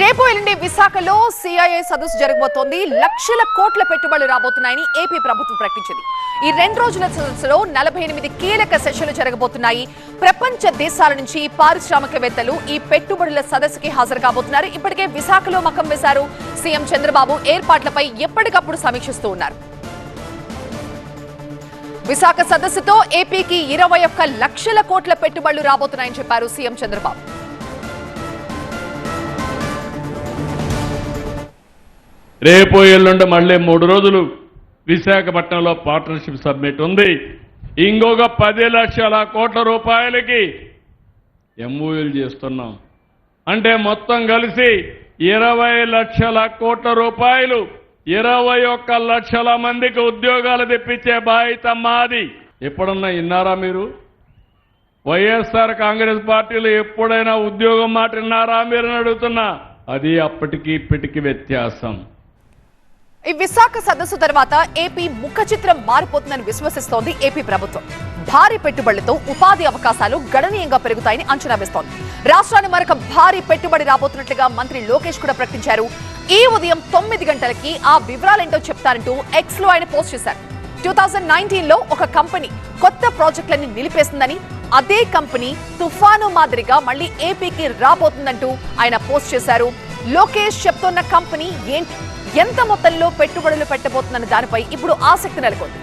రేపు ఎల్లుండి విశాఖలో సిఐఏ సదస్సు జరగబోతోంది. లక్షల కోట్ల పెట్టుబడులు రాబోతున్నాయని ఏపీ ప్రభుత్వం ప్రకటించింది. ఈ రెండు రోజుల సదస్సులో నలభై ఎనిమిది కీలక సెషన్లు జరగబోతున్నాయి. ప్రపంచ దేశాల నుంచి పారిశ్రామికవేత్తలు ఈ పెట్టుబడుల సదస్సుకి హాజరు కాబోతున్నారు. ఇప్పటికే విశాఖలో మకం వేశారు సీఎం చంద్రబాబు. ఏర్పాట్లపై ఎప్పటికప్పుడు సమీక్షిస్తూ ఉన్నారు. విశాఖ సదస్సుతో ఏపీకి ఇరవై ఒక్క లక్షల కోట్ల పెట్టుబడులు రాబోతున్నాయని చెప్పారు సీఎం చంద్రబాబు. రేపు ఎల్లుండి మళ్ళీ మూడు రోజులు విశాఖపట్నంలో పార్ట్నర్షిప్ సబ్మిట్ ఉంది. ఇంకొక పది లక్షల కోట్ల రూపాయలకి ఎంఓయూలు చేస్తున్నాం. అంటే మొత్తం కలిసి ఇరవై లక్షల కోట్ల రూపాయలు ఇరవై ఒక్క లక్షల మందికి ఉద్యోగాలు తెప్పించే బాధ్యత మాది. ఎప్పుడన్నా విన్నారా మీరు? వైఎస్ఆర్ కాంగ్రెస్ పార్టీలు ఎప్పుడైనా ఉద్యోగం మాట విన్నారా మీరు అడుగుతున్నా. అది అప్పటికి ఇప్పటికి వ్యత్యాసం. ఈ విశాఖ సదస్సు తర్వాత ఏపీ ముఖ చిత్రం మారిపోతుందని విశ్వసిస్తోంది ఏపీ ప్రభుత్వం. భారీ పెట్టుబడులతో ఉపాధి అవకాశాలు గణనీయంగా పెరుగుతాయని అంచనా వేస్తోంది. రాష్ట్రాన్ని మరొక భారీ పెట్టుబడి రాబోతున్నట్లుగా మంత్రి లోకేష్ కూడా ప్రకటించారు. ఈ ఉదయం తొమ్మిది గంటలకి ఆ వివరాలేంటో చెప్తారంటూ ఎక్స్లో ఆయన పోస్ట్ చేశారు. టూ థౌజండ్ నైన్టీన్లో ఒక కంపెనీ కొత్త ప్రాజెక్టులన్నీ నిలిపేస్తుందని అదే కంపెనీ తుఫాను మాదిరిగా మళ్ళీ ఏపీకి రాబోతుందంటూ ఆయన పోస్ట్ చేశారు. లోకేష్ చెప్తున్న కంపెనీ ఏంటి? ఎంత మొత్తంలో పెట్టుబడులు పెట్టబోతుందన్న దానిపై ఇప్పుడు ఆసక్తి నెలకొంది.